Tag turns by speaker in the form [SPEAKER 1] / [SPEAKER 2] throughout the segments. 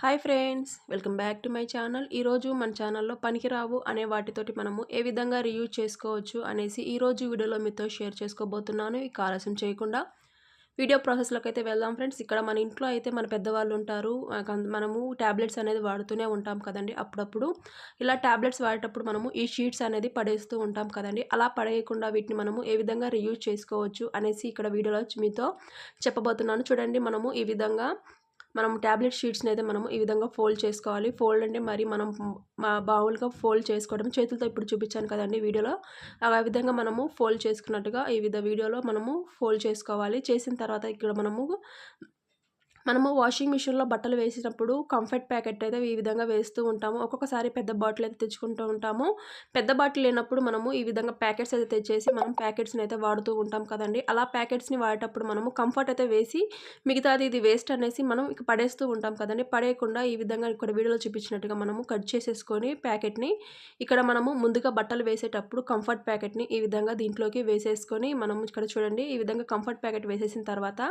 [SPEAKER 1] Hi friends welcome back to my channel. ఈరోజు మన ఛానల్లో పనికిరావు అనే వాటితోటి మనము ఏ విధంగా రియూజ్ చేసుకోవచ్చు అనేసి ఈరోజు వీడియోలో మీతో షేర్ చేసుకోబోతున్నాను. ఇక ఆలస్యం చేయకుండా వీడియో ప్రాసెస్లోకి అయితే వెళ్దాం ఫ్రెండ్స్. ఇక్కడ మన ఇంట్లో అయితే మన పెద్దవాళ్ళు ఉంటారు. మనము ట్యాబ్లెట్స్ అనేది వాడుతూనే ఉంటాం కదండి అప్పుడప్పుడు. ఇలా ట్యాబ్లెట్స్ వాడేటప్పుడు మనము ఈ షీట్స్ అనేది పడేస్తూ ఉంటాం కదండి. అలా పడేయకుండా వీటిని మనము ఏ విధంగా రియూజ్ చేసుకోవచ్చు అనేసి ఇక్కడ వీడియోలో మీతో చెప్పబోతున్నాను. చూడండి మనము ఈ విధంగా మనం ట్యాబ్లెట్ షీట్స్ని అయితే మనం ఈ విధంగా ఫోల్డ్ చేసుకోవాలి. ఫోల్డ్ అంటే మరి మనం మా ఫోల్డ్ చేసుకోవడం. చేతులతో ఇప్పుడు చూపించాను కదండి వీడియోలో. ఆ విధంగా మనము ఫోల్డ్ చేసుకున్నట్టుగా ఈ విధ వీడియోలో మనము ఫోల్డ్ చేసుకోవాలి. చేసిన తర్వాత ఇక్కడ మనము మనము వాషింగ్ మిషన్లో బట్టలు వేసినప్పుడు కంఫర్ట్ ప్యాకెట్ అయితే ఈ విధంగా వేస్తూ ఉంటాము. ఒక్కొక్కసారి పెద్ద బాటిల్ అయితే తెచ్చుకుంటూ ఉంటాము. పెద్ద బాటిల్ లేనప్పుడు మనము ఈ విధంగా ప్యాకెట్స్ అయితే తెచ్చేసి మనం ప్యాకెట్స్ని అయితే వాడుతూ ఉంటాం కదండి. అలా ప్యాకెట్స్ని వాడేటప్పుడు మనము కంఫర్ట్ అయితే వేసి మిగతాది ఇది వేస్ట్ అనేసి మనం ఇక పడేస్తూ ఉంటాం కదండి. పడేయకుండా ఈ విధంగా ఇక్కడ వీడియోలో చూపించినట్టుగా మనము కట్ చేసేసుకొని ప్యాకెట్ని ఇక్కడ మనము ముందుగా బట్టలు వేసేటప్పుడు కంఫర్ట్ ప్యాకెట్ని ఈ విధంగా దీంట్లోకి వేసేసుకొని మనం ఇక్కడ చూడండి ఈ విధంగా కంఫర్ట్ ప్యాకెట్ వేసేసిన తర్వాత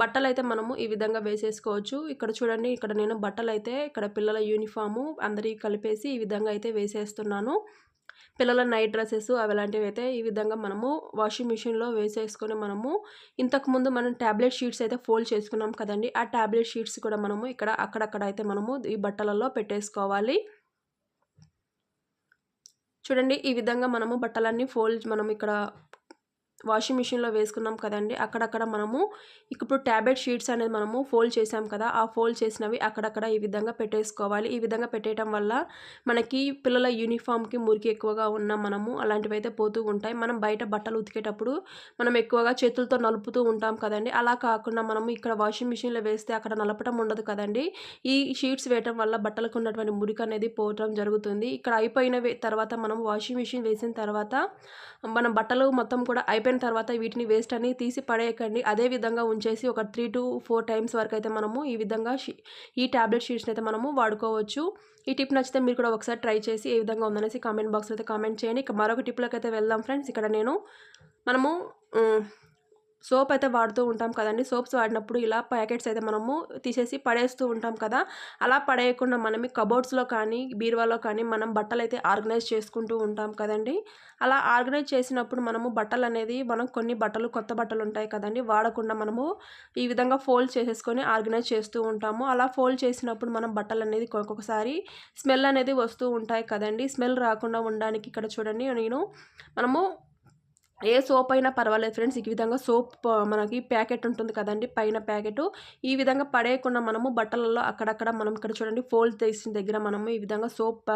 [SPEAKER 1] బట్టలు అయితే మనము ఈ విధంగా వేసేసుకోవచ్చు. ఇక్కడ చూడండి ఇక్కడ నేను బట్టలు అయితే ఇక్కడ పిల్లల యూనిఫాము అందరికీ కలిపేసి ఈ విధంగా అయితే వేసేస్తున్నాను. పిల్లల నైట్ డ్రెస్సెస్ అవి అలాంటివి అయితే ఈ విధంగా మనము వాషింగ్ మిషన్లో వేసేసుకొని మనము ఇంతకుముందు మనం ట్యాబ్లెట్ షీట్స్ అయితే ఫోల్డ్ చేసుకున్నాం కదండి ఆ ట్యాబ్లెట్ షీట్స్ కూడా మనము ఇక్కడ అక్కడక్కడ అయితే మనము ఈ బట్టలలో పెట్టేసుకోవాలి. చూడండి ఈ విధంగా మనము బట్టలన్నీ ఫోల్డ్ మనం ఇక్కడ వాషింగ్ మిషన్లో వేసుకున్నాం కదండి అక్కడక్కడ మనము ఇప్పుడు ట్యాబ్లెట్ షీట్స్ అనేది మనము ఫోల్డ్ చేసాం కదా ఆ ఫోల్డ్ చేసినవి అక్కడక్కడ ఈ విధంగా పెట్టేసుకోవాలి. ఈ విధంగా పెట్టేయటం వల్ల మనకి పిల్లల యూనిఫామ్కి మురికి ఎక్కువగా ఉన్న మనము అలాంటివి అయితే పోతూ ఉంటాయి. మనం బయట బట్టలు ఉతికేటప్పుడు మనం ఎక్కువగా చేతులతో నలుపుతూ ఉంటాం కదండి అలా కాకుండా మనము ఇక్కడ వాషింగ్ మిషన్లో వేస్తే అక్కడ నలపటం ఉండదు కదండి. ఈ షీట్స్ వేయటం వల్ల బట్టలకు ఉన్నటువంటి మురికి అనేది పోవటం జరుగుతుంది. ఇక్కడ అయిపోయిన తర్వాత మనం వాషింగ్ మిషన్ వేసిన తర్వాత మన బట్టలు మొత్తం కూడా అయిపోయిన తర్వాత వీటిని వేస్ట్ అని తీసి పడేయకండి. అదే విధంగా ఉంచేసి ఒక త్రీ టు ఫోర్ టైమ్స్ వరకు అయితే మనము ఈ విధంగా షీ- ఈ ట్యాబ్లెట్ షీట్స్ని అయితే మనము వాడుకోవచ్చు. ఈ టిప్ నచ్చితే మీరు కూడా ఒకసారి ట్రై చేసి ఏ విధంగా ఉందనేసి కామెంట్ బాక్స్లో అయితే కామెంట్ చేయండి. ఇక మరొక టిప్లోకి అయితే వెళ్దాం ఫ్రెండ్స్ ఇక్కడ నేను మనము సోప్ అయితే వాడుతూ ఉంటాం కదండి. సోప్స్ వాడినప్పుడు ఇలా ప్యాకెట్స్ అయితే మనము తీసేసి పడేస్తూ ఉంటాం కదా. అలా పడేయకుండా మనమే కబోర్డ్స్లో కానీ బీరువాలో కానీ మనం బట్టలు అయితే ఆర్గనైజ్ చేసుకుంటూ ఉంటాం కదండి. అలా ఆర్గనైజ్ చేసినప్పుడు మనము బట్టలు అనేది మనం కొన్ని బట్టలు కొత్త బట్టలు ఉంటాయి కదండి. వాడకుండా మనము ఈ విధంగా ఫోల్డ్ చేసేసుకొని ఆర్గనైజ్ చేస్తూ ఉంటాము. అలా ఫోల్డ్ చేసినప్పుడు మనం బట్టలు అనేది ఒక్కొక్కసారి స్మెల్ అనేది వస్తూ ఉంటాయి కదండి. స్మెల్ రాకుండా ఉండడానికి ఇక్కడ చూడండి. నేను మనము ఏ సోప్ అయినా పర్వాలేదు ఫ్రెండ్స్. ఈ విధంగా సోప్ మనకి ప్యాకెట్ ఉంటుంది కదండి పైన ప్యాకెట్. ఈ విధంగా పడేయకుండా మనము బట్టలలో అక్కడక్కడ మనం ఇక్కడ చూడండి ఫోల్డ్ చేసిన దగ్గర మనము ఈ విధంగా సోప్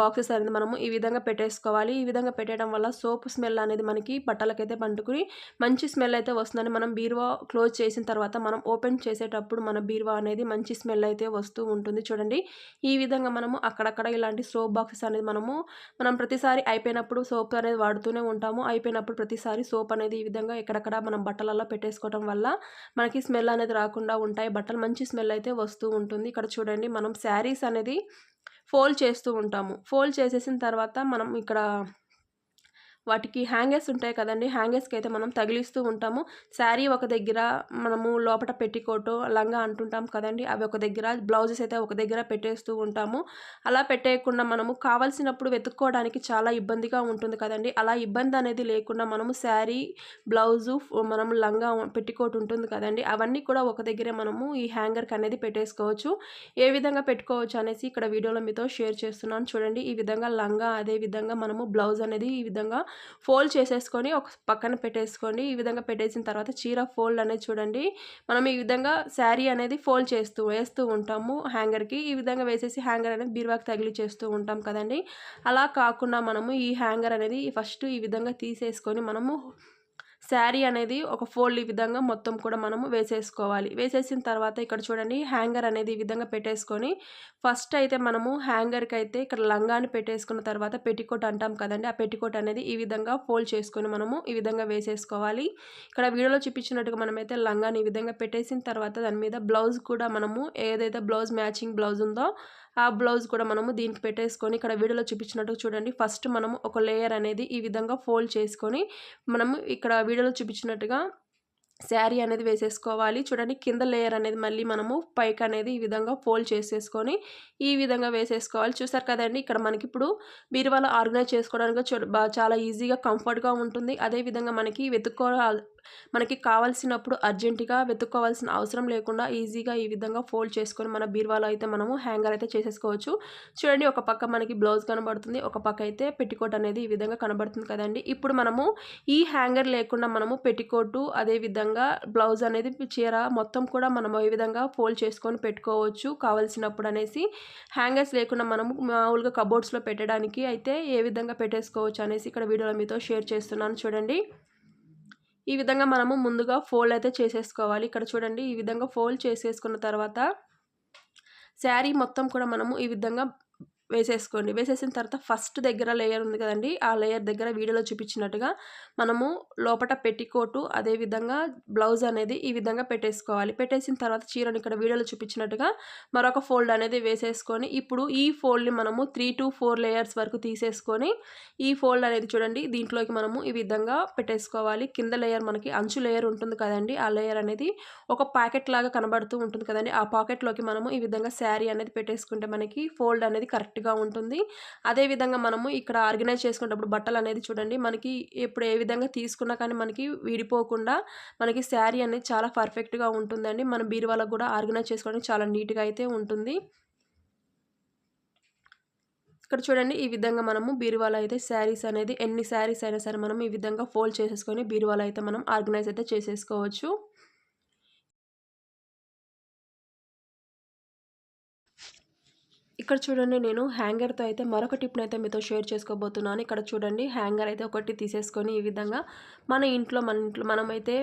[SPEAKER 1] బాక్సెస్ అనేది మనము ఈ విధంగా పెట్టేసుకోవాలి. ఈ విధంగా పెట్టడం వల్ల సోప్ స్మెల్ అనేది మనకి బట్టలకైతే పండుకుని మంచి స్మెల్ అయితే వస్తుందని మనం బీరువా క్లోజ్ చేసిన తర్వాత మనం ఓపెన్ చేసేటప్పుడు మన బీరువా అనేది మంచి స్మెల్ అయితే వస్తూ ఉంటుంది చూడండి. ఈ విధంగా మనము అక్కడక్కడ ఇలాంటి సోప్ బాక్సెస్ అనేది మనము మనం ప్రతిసారి అయిపోయినప్పుడు సోప్ అనేది వాడుతూనే ఉంటాము. అయిపోయినప్పుడు ప్రతిసారి సోప్ అనేది ఈ విధంగా ఎక్కడక్కడ మనం బట్టలలో పెట్టేసుకోవడం వల్ల మనకి స్మెల్ అనేది రాకుండా ఉంటాయి. బట్టలు మంచి స్మెల్ అయితే వస్తూ ఉంటుంది. ఇక్కడ చూడండి మనం శారీస్ అనేది ఫోల్డ్ చేస్తూ ఉంటాము. ఫోల్డ్ చేసేసిన తర్వాత మనం ఇక్కడ వాటికి హ్యాంగర్స్ ఉంటాయి కదండి హ్యాంగర్స్కి అయితే మనం తగిలిస్తూ ఉంటాము. శారీ ఒక దగ్గర మనము లోపల పెట్టికోటు లంగా అంటుంటాం కదండి అవి ఒక దగ్గర బ్లౌజెస్ అయితే ఒక దగ్గర పెట్టేస్తూ ఉంటాము. అలా పెట్టేయకుండా మనము కావాల్సినప్పుడు వెతుక్కోవడానికి చాలా ఇబ్బందిగా ఉంటుంది కదండి. అలా ఇబ్బంది అనేది లేకుండా మనము శారీ బ్లౌజు మనం లంగా పెట్టికోట్ ఉంటుంది కదండి అవన్నీ కూడా ఒక దగ్గరే మనము ఈ హ్యాంగర్కి అనేది పెట్టేసుకోవచ్చు. ఏ విధంగా పెట్టుకోవచ్చు అనేసి ఇక్కడ వీడియోలో మీతో షేర్ చేస్తున్నాను. చూడండి ఈ విధంగా లంగా అదే విధంగా మనము బ్లౌజ్ అనేది ఈ విధంగా ఫోల్డ్ చేసేసుకొని ఒక పక్కన పెట్టేసుకోండి. ఈ విధంగా పెట్టేసిన తర్వాత చీర ఫోల్డ్ అనేది చూడండి. మనం ఈ విధంగా శారీ అనేది ఫోల్డ్ చేస్తూ వేస్తూ ఉంటాము హ్యాంగర్కి ఈ విధంగా వేసేసి హ్యాంగర్ అనేది బీరువాకి తగిలి చేస్తూ ఉంటాం కదండి. అలా కాకుండా మనము ఈ హ్యాంగర్ అనేది ఫస్ట్ ఈ విధంగా తీసేసుకొని మనము శారీ అనేది ఒక ఫోల్డ్ ఈ విధంగా మొత్తం కూడా మనము వేసేసుకోవాలి. వేసేసిన తర్వాత ఇక్కడ చూడండి హ్యాంగర్ అనేది ఈ విధంగా పెట్టేసుకొని ఫస్ట్ అయితే మనము హ్యాంగర్కి అయితే ఇక్కడ లంగాని పెట్టేసుకున్న తర్వాత పెట్టికోట్ అంటాం కదండి ఆ పెట్టికోట్ అనేది ఈ విధంగా ఫోల్డ్ చేసుకొని మనము ఈ విధంగా వేసేసుకోవాలి. ఇక్కడ వీడియోలో చూపించినట్టుగా మనమైతే లంగాని ఈ విధంగా పెట్టేసిన తర్వాత దాని మీద బ్లౌజ్ కూడా మనము ఏదైతే బ్లౌజ్ మ్యాచింగ్ బ్లౌజ్ ఉందో ఆ బ్లౌజ్ కూడా మనము దీనికి పెట్టేసుకొని ఇక్కడ వీడియోలో చూపించినట్టు చూడండి. ఫస్ట్ మనము ఒక లేయర్ అనేది ఈ విధంగా ఫోల్డ్ చేసుకొని మనము ఇక్కడ వీడియోలో చూపించినట్టుగా శారీ అనేది వేసేసుకోవాలి. చూడండి కింద లేయర్ అనేది మళ్ళీ మనము పైకి అనేది ఈ విధంగా ఫోల్డ్ చేసేసుకొని ఈ విధంగా వేసేసుకోవాలి. చూసారు కదండి ఇక్కడ మనకి ఇప్పుడు బీరువాలో ఆర్గనైజ్ చేసుకోవడానికి చాలా ఈజీగా కంఫర్ట్గా ఉంటుంది. అదేవిధంగా మనకి వెతుక్కోవాలి మనకి కావాల్సినప్పుడు అర్జెంటుగా వెతుక్కోవాల్సిన అవసరం లేకుండా ఈజీగా ఈ విధంగా ఫోల్డ్ చేసుకొని మన బీరువాలో అయితే మనము హ్యాంగర్ అయితే చేసేసుకోవచ్చు. చూడండి ఒక పక్క మనకి బ్లౌజ్ కనబడుతుంది ఒక పక్క అయితే పెట్టికోట్ అనేది ఈ విధంగా కనబడుతుంది కదండి. ఇప్పుడు మనము ఈ హ్యాంగర్ లేకుండా మనము పెట్టికోటు అదే విధంగా బ్లౌజ్ అనేది చీర మొత్తం కూడా మనం ఈ విధంగా ఫోల్డ్ చేసుకొని పెట్టుకోవచ్చు కావాల్సినప్పుడు అనేసి. హ్యాంగర్స్ లేకుండా మనము మామూలుగా కబోర్డ్స్లో పెట్టడానికి అయితే ఏ విధంగా పెట్టేసుకోవచ్చు అనేసి ఇక్కడ వీడియోలో మీతో షేర్ చేస్తున్నాను చూడండి. ఈ విధంగా మనము ముందుగా ఫోల్డ్ అయితే చేసేసుకోవాలి. ఇక్కడ చూడండి ఈ విధంగా ఫోల్డ్ చేసేసుకున్న తర్వాత శారీ మొత్తం కూడా మనము ఈ విధంగా వేసేసుకోండి. వేసేసిన తర్వాత ఫస్ట్ దగ్గర లేయర్ ఉంది కదండి ఆ లేయర్ దగ్గర వీడియోలో చూపించినట్టుగా మనము లోపల పెట్టికోటు అదేవిధంగా బ్లౌజ్ అనేది ఈ విధంగా పెట్టేసుకోవాలి. పెట్టేసిన తర్వాత చీరను ఇక్కడ వీడియోలో చూపించినట్టుగా మరొక ఫోల్డ్ అనేది వేసేసుకొని ఇప్పుడు ఈ ఫోల్డ్ని మనము త్రీ టు ఫోర్ లేయర్స్ వరకు తీసేసుకొని ఈ ఫోల్డ్ అనేది చూడండి దీంట్లోకి మనము ఈ విధంగా పెట్టేసుకోవాలి. కింద లేయర్ మనకి అంచు లేయర్ ఉంటుంది కదండి ఆ లేయర్ అనేది ఒక ప్యాకెట్ లాగా కనబడుతూ ఉంటుంది కదండి ఆ పాకెట్లోకి మనము ఈ విధంగా శారీ అనేది పెట్టేసుకుంటే మనకి ఫోల్డ్ అనేది కరెక్ట్ కరెక్ట్గా ఉంటుంది. అదేవిధంగా మనము ఇక్కడ ఆర్గనైజ్ చేసుకునేటప్పుడు బట్టలు అనేది చూడండి మనకి ఇప్పుడు ఏ విధంగా తీసుకున్నా కానీ మనకి విడిపోకుండా మనకి శారీ అనేది చాలా పర్ఫెక్ట్గా ఉంటుందండి. మన బీరువాలకు కూడా ఆర్గనైజ్ చేసుకోవడానికి చాలా నీట్గా అయితే ఉంటుంది. ఇక్కడ చూడండి ఈ విధంగా మనము బీరువాలో అయితే శారీస్ అనేది ఎన్ని శారీస్ అయినా సరే మనం ఈ విధంగా ఫోల్డ్ చేసేసుకొని బీరువాలో అయితే మనం ఆర్గనైజ్ అయితే చేసేసుకోవచ్చు. ఇక్కడ చూడండి నేను హ్యాంగర్తో అయితే మరొక టిప్ని అయితే మీతో షేర్ చేసుకోబోతున్నాను. ఇక్కడ చూడండి హ్యాంగర్ అయితే ఒకటి తీసేసుకొని ఈ విధంగా మన ఇంట్లో మన ఇంట్లో మనమైతే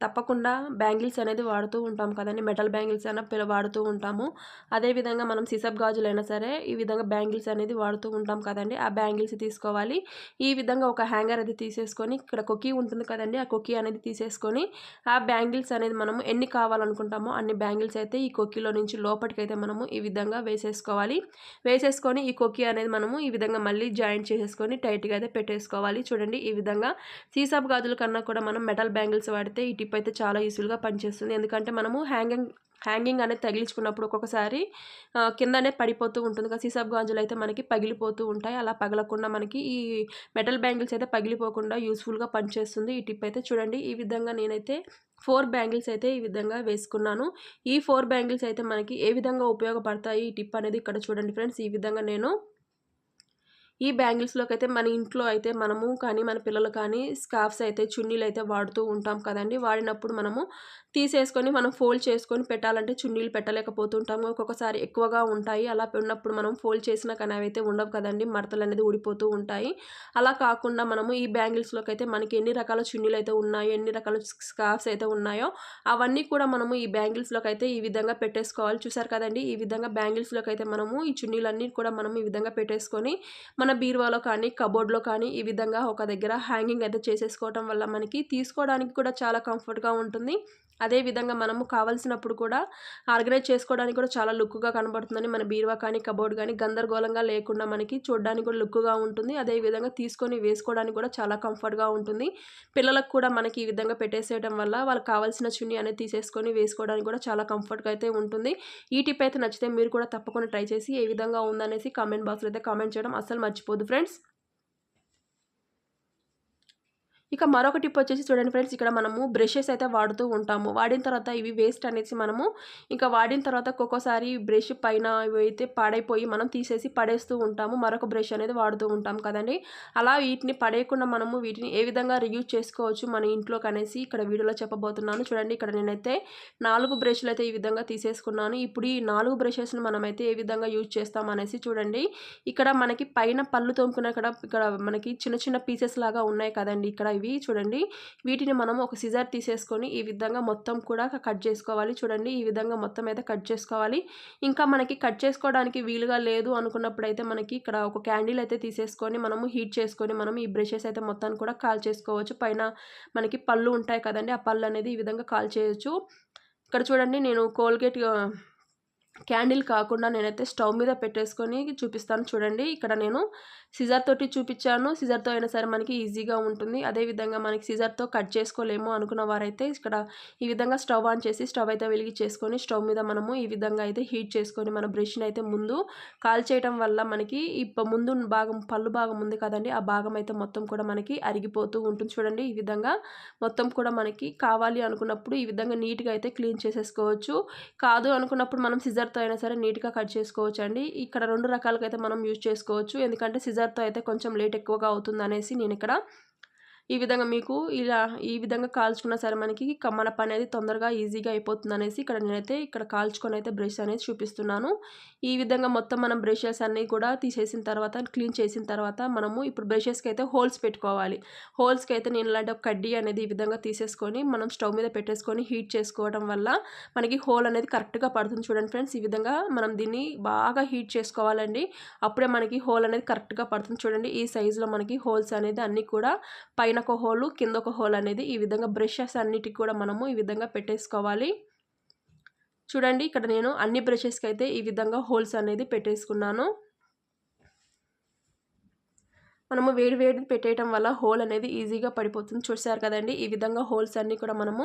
[SPEAKER 1] తప్పకుండా బ్యాంగిల్స్ అనేది వాడుతూ ఉంటాం కదండి. మెటల్ బ్యాంగిల్స్ అయినా పిల్ల వాడుతూ ఉంటాము. అదేవిధంగా మనం సిసప్ గాజులైనా సరే ఈ విధంగా బ్యాంగిల్స్ అనేది వాడుతూ ఉంటాం కదండి. ఆ బ్యాంగిల్స్ తీసుకోవాలి. ఈ విధంగా ఒక హ్యాంగర్ అది తీసేసుకొని ఇక్కడ కొకీ ఉంటుంది కదండి. ఆ కొక్కీ అనేది తీసేసుకొని ఆ బ్యాంగిల్స్ అనేది మనము ఎన్ని కావాలనుకుంటామో అన్ని బ్యాంగిల్స్ అయితే ఈ కొక్కీలో నుంచి లోపలికి అయితే మనము ఈ విధంగా వేసేసుకోవాలి. వేసేసుకొని ఈ కొక్కీ అనేది మనము ఈ విధంగా మళ్ళీ జాయింట్ చేసేసుకొని టైట్గా అయితే పెట్టేసుకోవాలి. చూడండి ఈ విధంగా సీసాప్ గాజుల కన్నా కూడా మనం మెటల్ బ్యాంగిల్స్ వాడితే ఈ టిప్ అయితే చాలా యూస్ఫుల్గా పనిచేస్తుంది. ఎందుకంటే మనము హ్యాంగింగ్ హ్యాంగింగ్ అనేది తగిలించుకున్నప్పుడు ఒక్కొక్కసారి కిందనే పడిపోతూ ఉంటుంది కదా. సీసాప్ గాజులు అయితే మనకి పగిలిపోతూ ఉంటాయి. అలా పగలకుండా మనకి ఈ మెటల్ బ్యాంగిల్స్ అయితే పగిలిపోకుండా యూస్ఫుల్గా పనిచేస్తుంది. ఈ టిప్ అయితే చూడండి. ఈ విధంగా నేనైతే ఫోర్ బ్యాంగిల్స్ అయితే ఈ విధంగా వేసుకున్నాను. ఈ ఫోర్ బ్యాంగిల్స్ అయితే మనకి ఏ విధంగా ఉపయోగపడతాయి? ఈ టిప్ అనేది ఇక్కడ చూడండి ఫ్రెండ్స్. ఈ విధంగా నేను ఈ బ్యాంగిల్స్లోకి అయితే మన ఇంట్లో అయితే మనము కానీ మన పిల్లలు కానీ స్కార్ఫ్స్ అయితే చున్నీలు అయితే వాడుతూ ఉంటాం కదండి. వాడినప్పుడు మనము తీసేసుకొని మనం ఫోల్డ్ చేసుకొని పెట్టాలంటే చున్నీలు పెట్టలేకపోతుంటాము. ఒక్కొక్కసారి ఎక్కువగా ఉంటాయి. అలా ఉన్నప్పుడు మనం ఫోల్డ్ చేసినా కానీ అవి అయితే ఉండవు కదండి. మడతలు అనేది ఊడిపోతూ ఉంటాయి. అలా కాకుండా మనము ఈ బ్యాంగిల్స్లోకి అయితే మనకి ఎన్ని రకాల చున్నీలు అయితే ఉన్నాయో ఎన్ని రకాల స్కార్ఫ్స్ అయితే ఉన్నాయో అవన్నీ కూడా మనము ఈ బ్యాంగిల్స్లోకి అయితే ఈ విధంగా పెట్టేసుకోవాలి. చూసారు కదండి. ఈ విధంగా బ్యాంగిల్స్లోకి అయితే మనము ఈ చున్నీలన్నీ కూడా మనం ఈ విధంగా పెట్టేసుకొని మన బీరువాలో కానీ కబోర్డ్లో కానీ ఈ విధంగా ఒక దగ్గర హ్యాంగింగ్ అయితే చేసేసుకోవటం వల్ల మనకి తీసుకోవడానికి కూడా చాలా కంఫర్ట్గా ఉంటుంది. అదే విధంగా మనము కావాల్సినప్పుడు కూడా ఆర్గనైజ్ చేసుకోవడానికి కూడా చాలా లుక్గా కనబడుతుందని మన బీరువా కానీ కబోర్డ్ కానీ గందరగోళంగా లేకుండా మనకి చూడడానికి కూడా లుక్గా ఉంటుంది. అదే విధంగా తీసుకొని వేసుకోవడానికి కూడా చాలా కంఫర్ట్గా ఉంటుంది. పిల్లలకు కూడా మనకి ఈ విధంగా పెట్టేసేయడం వల్ల వాళ్ళకి కావాల్సిన చున్నీ అనేది తీసేసుకొని వేసుకోవడానికి కూడా చాలా కంఫర్ట్గా అయితే ఉంటుంది. ఈ టిప్ అయితే నచ్చితే మీరు కూడా తప్పకుండా ట్రై చేసి ఏ విధంగా ఉందనేసి కామెంట్ బాక్స్లో అయితే కామెంట్ చేయడం అస్సలు మర్చిపోదు ఫ్రెండ్స్. ఇక మరొక టిప్ వచ్చేసి చూడండి ఫ్రెండ్స్ ఇక్కడ మనము బ్రషెస్ అయితే వాడుతూ ఉంటాము. వాడిన తర్వాత ఇవి వేస్ట్ అనేసి మనము ఇంకా వాడిన తర్వాత ఒక్కొక్కసారి బ్రష్ పైన అయితే పాడైపోయి మనం తీసేసి పడేస్తూ ఉంటాము. మరొక బ్రష్ అనేది వాడుతూ ఉంటాం కదండి. అలా వీటిని పడేయకుండా మనము వీటిని ఏ విధంగా రియూజ్ చేసుకోవచ్చు మన ఇంట్లోకి అనేసి ఇక్కడ వీడియోలో చెప్పబోతున్నాను. చూడండి ఇక్కడ నేనైతే నాలుగు బ్రష్లు అయితే ఈ విధంగా తీసేసుకున్నాను. ఇప్పుడు ఈ నాలుగు బ్రషెస్ని మనమైతే ఏ విధంగా యూజ్ చేస్తాం అనేసి చూడండి. ఇక్కడ మనకి పైన పళ్ళు తోముకునే ఇక్కడ ఇక్కడ మనకి చిన్న చిన్న పీసెస్ లాగా ఉన్నాయి కదండి. ఇక్కడ ఇవి చూడండి. వీటిని మనం ఒక సిజర్ తీసేసుకొని ఈ విధంగా మొత్తం కూడా కట్ చేసుకోవాలి. చూడండి ఈ విధంగా మొత్తం అయితే కట్ చేసుకోవాలి. ఇంకా మనకి కట్ చేసుకోవడానికి వీలుగా లేదు అనుకున్నప్పుడు అయితే మనకి ఇక్కడ ఒక క్యాండిల్ అయితే తీసేసుకొని మనము హీట్ చేసుకొని మనం ఈ బ్రషెస్ అయితే మొత్తాన్ని కూడా కాల్ చేసుకోవచ్చు. పైన మనకి పళ్ళు ఉంటాయి కదండి ఆ పళ్ళు అనేది ఈ విధంగా కాల్ చేయొచ్చు. ఇక్కడ చూడండి నేను కోల్గేట్ క్యాండిల్ కాకుండా నేనైతే స్టవ్ మీద పెట్టేసుకొని చూపిస్తాను చూడండి. ఇక్కడ నేను సిజర్ తోటి చూపించాను. సిజర్తో అయినా సరే మనకి ఈజీగా ఉంటుంది. అదేవిధంగా మనకి సిజర్తో కట్ చేసుకోలేము అనుకున్న వారైతే ఇక్కడ ఈ విధంగా స్టవ్ ఆన్ చేసి స్టవ్ అయితే వెలిగి చేసుకొని స్టవ్ మీద మనము ఈ విధంగా అయితే హీట్ చేసుకొని మన బ్రష్ని అయితే ముందు కాల్ చేయడం వల్ల మనకి ఇప్ప ముందు భాగం పళ్ళు భాగం ఉంది కదండి. ఆ భాగం అయితే మొత్తం కూడా మనకి అరిగిపోతూ ఉంటుంది చూడండి. ఈ విధంగా మొత్తం కూడా మనకి కావాలి అనుకున్నప్పుడు ఈ విధంగా నీట్గా అయితే క్లీన్ చేసేసుకోవచ్చు. కాదు అనుకున్నప్పుడు మనం సిజర్తో అయినా సరే నీట్గా కట్ చేసుకోవచ్చు అండి ఇక్కడ రెండు రకాలకైతే మనం యూజ్ చేసుకోవచ్చు. ఎందుకంటే సిజర్తో అయితే కొంచెం లేట్ ఎక్కువగా అవుతుంది అనేసి నేను ఇక్కడ ఈ విధంగా మీకు ఇలా ఈ విధంగా కాల్చుకున్నా సరే మనకి కమ్మన పని అనేది తొందరగా ఈజీగా అయిపోతుంది అనేసి ఇక్కడ నేనైతే ఇక్కడ కాల్చుకొని అయితే బ్రష్ అనేది చూపిస్తున్నాను. ఈ విధంగా మొత్తం మనం బ్రషెస్ అన్నీ కూడా తీసేసిన తర్వాత క్లీన్ చేసిన తర్వాత మనము ఇప్పుడు బ్రషెస్కి అయితే హోల్స్ పెట్టుకోవాలి. హోల్స్కి అయితే నేను ఇలాంటి ఒక కడ్డీ అనేది ఈ విధంగా తీసేసుకొని మనం స్టవ్ మీద పెట్టేసుకొని హీట్ చేసుకోవడం వల్ల మనకి హోల్ అనేది కరెక్ట్గా పడుతుంది. చూడండి ఫ్రెండ్స్ ఈ విధంగా మనం దీన్ని బాగా హీట్ చేసుకోవాలండి. అప్పుడే మనకి హోల్ అనేది కరెక్ట్గా పడుతుంది. చూడండి ఈ సైజులో మనకి హోల్స్ అనేది అన్నీ కూడా పైన ఒక హోల్ కింద ఒక హోల్ అనేది ఈ విధంగా బ్రషెస్ అన్నిటికి కూడా మనము ఈ విధంగా పెట్టేసుకోవాలి. చూడండి ఇక్కడ నేను అన్ని బ్రషెస్కి అయితే ఈ విధంగా హోల్స్ అనేది పెట్టేసుకున్నాను. మనము వేడి వేడి పెట్టేయటం వల్ల హోల్ అనేది ఈజీగా పడిపోతుంది. చూసారు కదండి ఈ విధంగా హోల్స్ అన్నీ కూడా మనము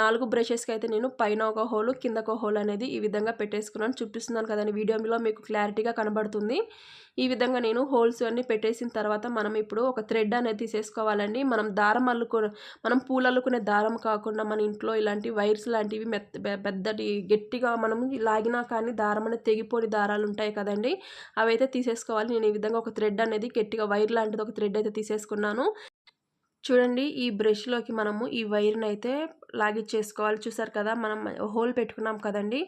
[SPEAKER 1] నాలుగు బ్రషెస్కి అయితే నేను పైన ఒక హోల్ కింద ఒక హోల్ అనేది ఈ విధంగా పెట్టేసుకున్నాను. చూపిస్తున్నాను కదండి వీడియోలో మీకు క్లారిటీగా కనబడుతుంది. ఈ విధంగా నేను హోల్స్ అన్నీ పెట్టేసిన తర్వాత మనం ఇప్పుడు ఒక థ్రెడ్ అనేది తీసేసుకోవాలండి. మనం దారం అల్లుకు మనం పూలు అల్లుకునే దారం కాకుండా మన ఇంట్లో ఇలాంటి వైర్స్ లాంటివి మెత్త పెద్దటి గట్టిగా మనం లాగినా కానీ దారం అనేది తెగిపోని దారాలు ఉంటాయి కదండి అవి అయితే తీసేసుకోవాలి. నేను ఈ విధంగా ఒక థ్రెడ్ అనేది గట్టిగా వైర్ లాంటిది ఒక థ్రెడ్ అయితే తీసేసుకున్నాను. చూడండి ఈ బ్రష్లోకి మనము ఈ వైర్ని అయితే లాగిచ్చేసుకోవాలి చూసారు కదా మనం హోల్ పెట్టుకున్నాం కదండి.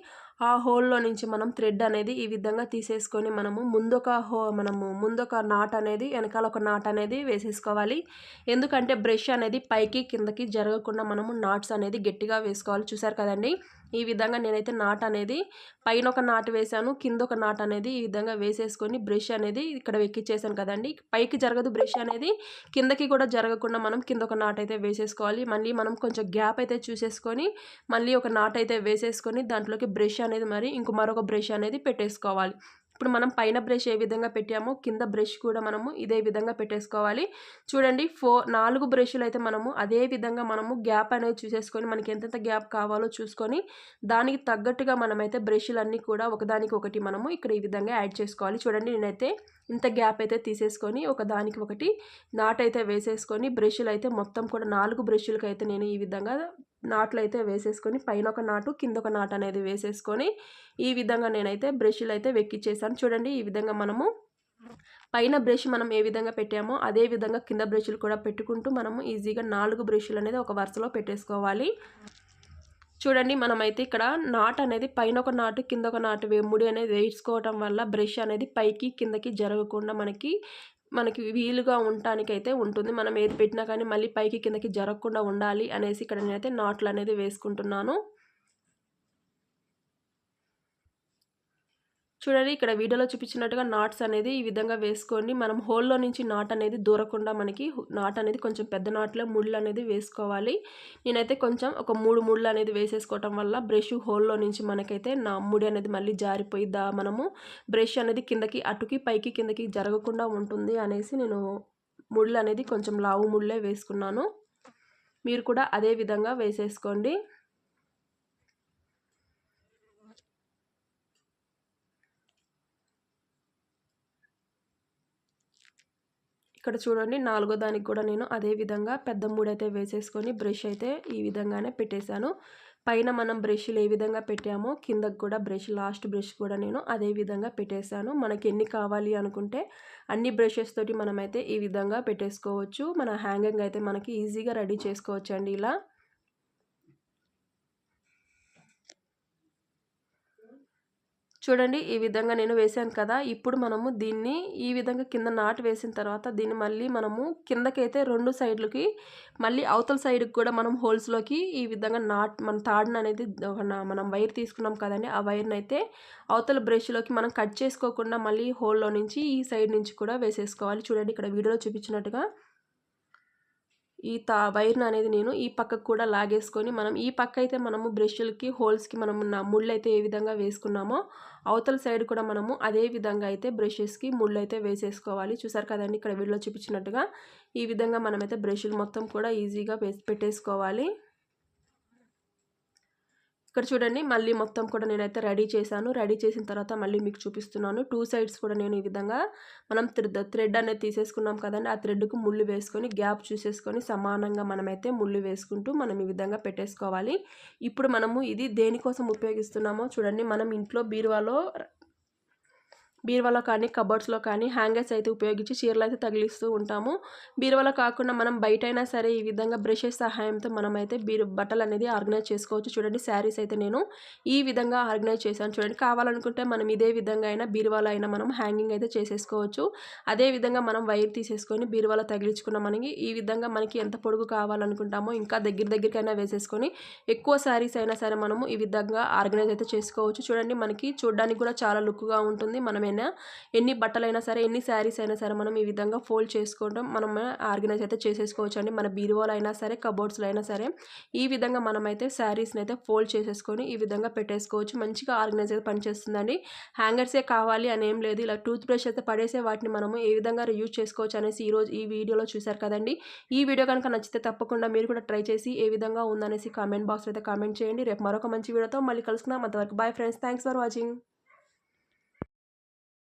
[SPEAKER 1] ఆ హోల్లో నుంచి మనం థ్రెడ్ అనేది ఈ విధంగా తీసేసుకొని మనము ముందొక హో మనము ముందొక నాట్ అనేది వెనకాల ఒక నాట్ అనేది వేసేసుకోవాలి. ఎందుకంటే బ్రష్ అనేది పైకి కిందకి జరగకుండా మనము నాట్స్ అనేది గట్టిగా వేసుకోవాలి. చూసారు కదండి. ఈ విధంగా నేనైతే నాట్ అనేది పైన ఒక నాట్ వేసాను కింద ఒక నాట్ అనేది ఈ విధంగా వేసేసుకొని బ్రష్ అనేది ఇక్కడ ఎక్కిచ్చేసాను కదండి. పైకి జరగదు బ్రష్ అనేది కిందకి కూడా జరగకుండా మనం కింద ఒక నాట్ అయితే వేసేసుకోవాలి. మళ్ళీ మనం కొంచెం గ్యాప్ అయితే చూసేసుకొని మళ్ళీ ఒక నాట్ అయితే వేసేసుకొని దాంట్లోకి బ్రష్ అనేది మరి ఇంకో మరొక బ్రష్ అనేది పెట్టేసుకోవాలి. ఇప్పుడు మనం పైన బ్రష్ ఏ విధంగా పెట్టామో కింద బ్రష్ కూడా మనము ఇదే విధంగా పెట్టేసుకోవాలి. చూడండి ఫో నాలుగు బ్రష్లు అయితే మనము అదే విధంగా మనము గ్యాప్ అనేది చూసేసుకొని మనకి ఎంతెంత గ్యాప్ కావాలో చూసుకొని దానికి తగ్గట్టుగా మనమైతే బ్రష్లు అన్నీ కూడా ఒకదానికి ఒకటి మనము ఇక్కడ ఈ విధంగా యాడ్ చేసుకోవాలి. చూడండి నేనైతే ఇంత గ్యాప్ అయితే తీసేసుకొని ఒక దానికి ఒకటి నాట్ అయితే వేసేసుకొని బ్రష్లు అయితే మొత్తం కూడా నాలుగు బ్రష్లకి అయితే నేను ఈ విధంగా నాట్లు అయితే వేసేసుకొని పైన ఒక నాటు కింద ఒక నాటు అనేది వేసేసుకొని ఈ విధంగా నేనైతే బ్రష్లు అయితే వెక్కిచ్చేసాను. చూడండి ఈ విధంగా మనము పైన బ్రష్ మనం ఏ విధంగా పెట్టామో అదే విధంగా కింద బ్రష్లు కూడా పెట్టుకుంటూ మనము ఈజీగా నాలుగు బ్రష్లు అనేది ఒక వరుసలో పెట్టేసుకోవాలి. చూడండి మనమైతే ఇక్కడ నాట్ అనేది పైన ఒక నాటు కింద ఒక నాటు ముడి అనేది వేసుకోవటం వల్ల బ్రష్ అనేది పైకి కిందకి జరగకుండా మనకి మనకి వీలుగా ఉండటానికి అయితే ఉంటుంది. మనం ఏది పెట్టినా కానీ మళ్ళీ పైకి కిందకి జరగకుండా ఉండాలి అనేసి ఇక్కడ నేనైతే నాట్లు అనేది వేసుకుంటున్నాను. చూడండి ఇక్కడ వీడియోలో చూపించినట్టుగా నాట్స్ అనేది ఈ విధంగా వేసుకొని మనం హోల్లో నుంచి నాట్ అనేది దూరకుండా మనకి నాట్ అనేది కొంచెం పెద్ద నాట్లో ముళ్ళు అనేది వేసుకోవాలి. నేనైతే కొంచెం ఒక మూడు ముళ్ళు అనేది వేసేసుకోవటం వల్ల బ్రష్ హోల్లో నుంచి మనకైతే నా ముడి అనేది మళ్ళీ జారిపోయి దా మనము బ్రష్ అనేది కిందకి అటుకి పైకి కిందకి జరగకుండా ఉంటుంది అనేసి నేను ముళ్ళు అనేది కొంచెం లావు ముళ్ళే వేసుకున్నాను. మీరు కూడా అదే విధంగా వేసేసుకోండి. ఇక్కడ చూడండి నాలుగో దానికి కూడా నేను అదే విధంగా పెద్ద మూడైతే వేసేసుకొని బ్రష్ అయితే ఈ విధంగానే పెట్టేశాను. పైన మనం బ్రష్లు ఏ విధంగా పెట్టామో కిందకు కూడా బ్రష్ లాస్ట్ బ్రష్ కూడా నేను అదే విధంగా పెట్టేశాను. మనకి ఎన్ని కావాలి అనుకుంటే అన్ని బ్రషెస్ తోటి మనమైతే ఈ విధంగా పెట్టేసుకోవచ్చు. మన హ్యాంగింగ్ అయితే మనకి ఈజీగా రెడీ చేసుకోవచ్చు అండి ఇలా. చూడండి ఈ విధంగా నేను వేసాను కదా ఇప్పుడు మనము దీన్ని ఈ విధంగా కింద నాటు వేసిన తర్వాత దీన్ని మళ్ళీ మనము కిందకైతే రెండు సైడ్లకి మళ్ళీ అవతల సైడ్కి కూడా మనం హోల్స్లోకి ఈ విధంగా నాట్ మన తాడును అనేది మనం వైర్ తీసుకున్నాం కదండి ఆ వైర్ని అయితే అవతల బ్రష్లోకి మనం కట్ చేసుకోకుండా మళ్ళీ హోల్లో నుంచి ఈ సైడ్ నుంచి కూడా వేసేసుకోవాలి. చూడండి ఇక్కడ వీడియోలో చూపించినట్టుగా ఈ తా వైర్ను అనేది నేను ఈ పక్కకు కూడా లాగేసుకొని మనం ఈ పక్క అయితే మనము బ్రష్‌లకి హోల్స్‌కి మనం ముళ్ళు ముళ్ళైతే ఏ విధంగా వేసుకున్నామో, అవతల సైడ్ కూడా మనము అదే విధంగా అయితే బ్రషెస్‌కి ముళ్ళైతే వేసేసుకోవాలి. చూసారు కదండి ఇక్కడ వీడియోలో చూపించినట్టుగా. ఈ విధంగా మనమైతే బ్రష్‌లు మొత్తం కూడా ఈజీగా పెట్టేసుకోవాలి. ఇక్కడ చూడండి మళ్ళీ మొత్తం కూడా నేనైతే రెడీ చేశాను. రెడీ చేసిన తర్వాత మళ్ళీ మీకు చూపిస్తున్నాను. టూ సైడ్స్ కూడా నేను ఈ విధంగా మనం థ్రెడ్ థ్రెడ్ అనేది తీసేసుకున్నాం కదండీ! ఆ థ్రెడ్‌కు ముళ్ళు వేసుకొని గ్యాప్ చూసేసుకొని సమానంగా మనమైతే ముళ్ళు వేసుకుంటూ మనం ఈ విధంగా పెట్టేసుకోవాలి. ఇప్పుడు మనము ఇది దేనికోసం ఉపయోగిస్తున్నామో చూడండి మనం ఇంట్లో బీరువాలో బీరువాలో కానీ, కబోర్డ్స్‌లో కానీ హ్యాంగర్స్ అయితే ఉపయోగించి చీరలు అయితే తగిలిస్తూ ఉంటాము. బీరువాలో కాకుండా మనం బయటైనా సరే ఈ విధంగా బ్రషెస్ సహాయంతో మనమైతే బీరు బట్టలు అనేది ఆర్గనైజ్ చేసుకోవచ్చు. చూడండి శారీస్ అయితే నేను ఈ విధంగా ఆర్గనైజ్ చేశాను చూడండి. కావాలనుకుంటే మనం ఇదే విధంగా అయినా బీరువాలో అయినా మనం హ్యాంగింగ్ అయితే చేసేసుకోవచ్చు. అదే విధంగా మనం వైర్ తీసేసుకొని బీరువాలో తగిలించుకున్న మనకి ఈ విధంగా మనకి ఎంత పొడుగు కావాలనుకుంటామో ఇంకా దగ్గర దగ్గరికైనా వేసేసుకొని ఎక్కువ శారీస్ అయినా సరే మనము ఈ విధంగా ఆర్గనైజ్ అయితే చేసుకోవచ్చు. చూడండి మనకి చూడడానికి కూడా చాలా లుక్‌గా ఉంటుంది. మనం మనమైనా ఎన్ని బట్టలైనా సరే, ఎన్ని శారీస్ అయినా సరే మనం ఈ విధంగా ఫోల్డ్ చేసుకోవడం మనం ఆర్గనైజ్ అయితే చేసేసుకోవచ్చండి. మన బీరువాలు అయినా సరే, కబోర్డ్స్‌లో అయినా సరే ఈ విధంగా మనమైతే శారీస్‌ని అయితే ఫోల్డ్ చేసేసుకొని ఈ విధంగా పెట్టేసుకోవచ్చు. మంచిగా ఆర్గనైజ్ అయితే పనిచేస్తుందండి. హ్యాంగర్సే కావాలి అని ఏం లేదు. ఇలా టూత్ బ్రష్ అయితే పడేసే వాటిని మనము ఏ విధంగా రియూజ్ చేసుకోవచ్చు అనేసి ఈరోజు ఈ వీడియోలో చూశారు కదండి ఈ వీడియో కనుక నచ్చితే తప్పకుండా మీరు కూడా ట్రై చేసి ఏ విధంగా ఉందనేసి కామెంట్ బాక్స్‌లో అయితే కామెంట్ చేయండి. రేపు మరొక మంచి వీడియోతో మళ్ళీ కలుసుకుందాం. అంతవరకు bye friends. Thanks for watching.